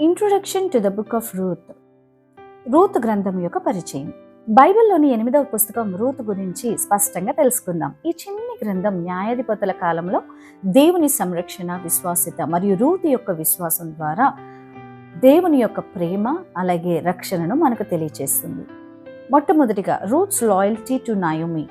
Introduction to the book of Ruth Ruth గ్రంథం యొక్క పరిచయం. బైబిల్లోని ఎనిమిదవ పుస్తకం రూత్ గురించి స్పష్టంగా తెలుసుకుందాం. ఈ చిన్ని గ్రంథం న్యాయాధిపతుల కాలంలో దేవుని సంరక్షణ విశ్వాసిత మరియు రూత్ యొక్క విశ్వాసం ద్వారా దేవుని యొక్క ప్రేమ అలాగే రక్షణను మనకు తెలియచేస్తుంది. మొట్టమొదటిగా Ruth's loyalty to Naomi.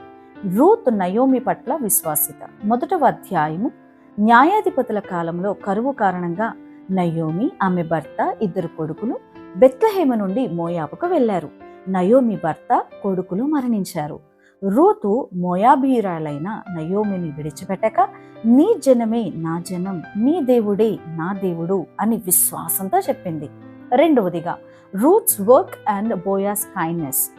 Ruth Naomi పట్ల విశ్వాసిత. మొదటవ అధ్యాయము న్యాయాధిపతుల కాలంలో కరువు కారణంగా నయోమి ఆమె భర్త ఇద్దరు కొడుకులు బెత్లహేమ నుండి మోయాబుకు వెళ్ళారు నయోమి భర్త కొడుకులు మరణించారు. రూతు మోయాబీరాలైన నయోమిని విడిచిపెట్టక నీ జనమే నా జనం నీ దేవుడే నా దేవుడు అని విశ్వాసంతో చెప్పింది. రెండవదిగా Ruth's work and Boaz's kindness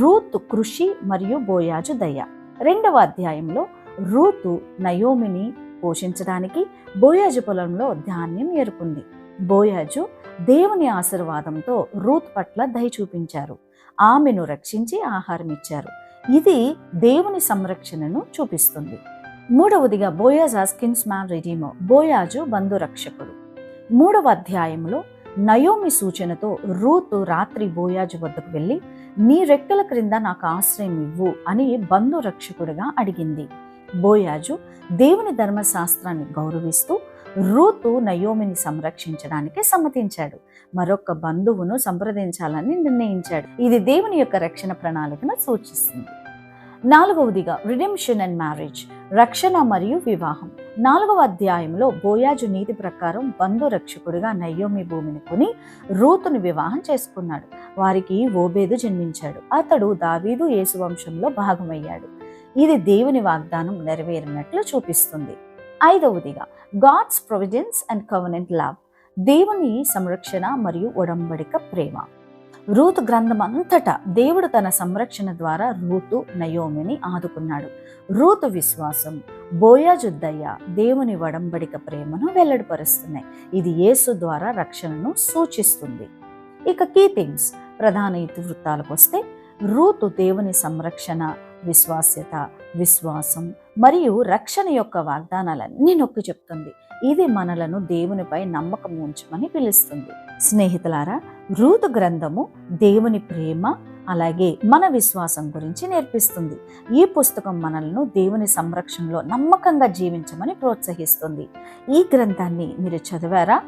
Ruth కృషి మరియు బోయాజు దయ. రెండవ అధ్యాయంలో రూతు నయోమిని పోషించడానికి బోయాజు పొలంలో ధాన్యం ఏరుకుంది బోయాజు దేవుని ఆశీర్వాదంతో రూత్ పట్ల దయ చూపించారు. ఆమెను రక్షించి ఆహారం ఇచ్చారు. ఇది దేవుని సంరక్షణను చూపిస్తుంది. మూడవదిగా Boaz kinsman redeemer Boaz బంధురక్షకుడు మూడవ అధ్యాయంలో నయోమి సూచనతో రూతు రాత్రి బోయాజు వద్దకు వెళ్ళి నీ రెక్కల క్రింద నాకు ఆశ్రయం ఇవ్వు అని బంధురక్షకుడిగా అడిగింది. బోయాజు దేవుని ధర్మశాస్త్రాన్ని గౌరవిస్తూ రూతు నయోమిని సంరక్షించడానికి సమ్మతించాడు. మరొక బంధువును సంప్రదించాలని నిర్ణయించాడు. ఇది దేవుని యొక్క రక్షణ ప్రణాళికను సూచిస్తుంది. నాలుగవదిగా రిడెంప్షన్ అండ్ మ్యారేజ్ రక్షణ మరియు వివాహం. నాలుగవ అధ్యాయంలో బోయాజు నీతి ప్రకారం బంధు రక్షకుడిగా నయోమి భూమిని కొని రూతును వివాహం చేసుకున్నాడు. వారికి ఓబేదు జన్మించాడు. అతడు దావీదు యేసువంశంలో భాగమయ్యాడు. ఇది దేవుని వాగ్దానం నెరవేరినట్లు చూపిస్తుంది. ఐదవదిగా God's provisions and covenant love దేవుని సంరక్షణ మరియు ఒడంబడిక ప్రేమ. రూతు గ్రంథం అంతటా దేవుడు తన సంరక్షణ ద్వారా రూతు నయోమిని ఆదుకున్నాడు. రూతు విశ్వాసం బోయాజు దేవుని వడంబడిక ప్రేమను వెల్లడిపరుస్తున్నాయి. ఇది యేసు ద్వారా రక్షణను సూచిస్తుంది. ఇక కీ థింగ్స్ ప్రధాన ఇతివృత్తాలకు వస్తే రూతు దేవుని సంరక్షణ విశ్వాస్యత విశ్వాసం మరియు రక్షణ యొక్క వాగ్దానాలన్నీ నొక్కి చెప్తుంది. ఇది మనలను దేవునిపై నమ్మకం ఉంచమని పిలుస్తుంది. స్నేహితులారా రూతు గ్రంథము దేవుని ప్రేమ అలాగే మన విశ్వాసం గురించి నేర్పిస్తుంది. ఈ పుస్తకం మనల్ని దేవుని సంరక్షణలో నమ్మకంగా జీవించమని ప్రోత్సహిస్తుంది. ఈ గ్రంథాన్ని మీరు చదివారా?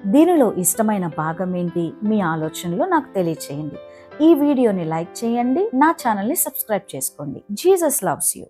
దీనిలో ఇష్టమైన భాగం ఏంటి మీ ఆలోచనలు నాకు తెలియచేయండి. ఈ వీడియోని లైక్ చేయండి నా ఛానల్ని సబ్స్క్రైబ్ చేసుకోండి. Jesus loves you.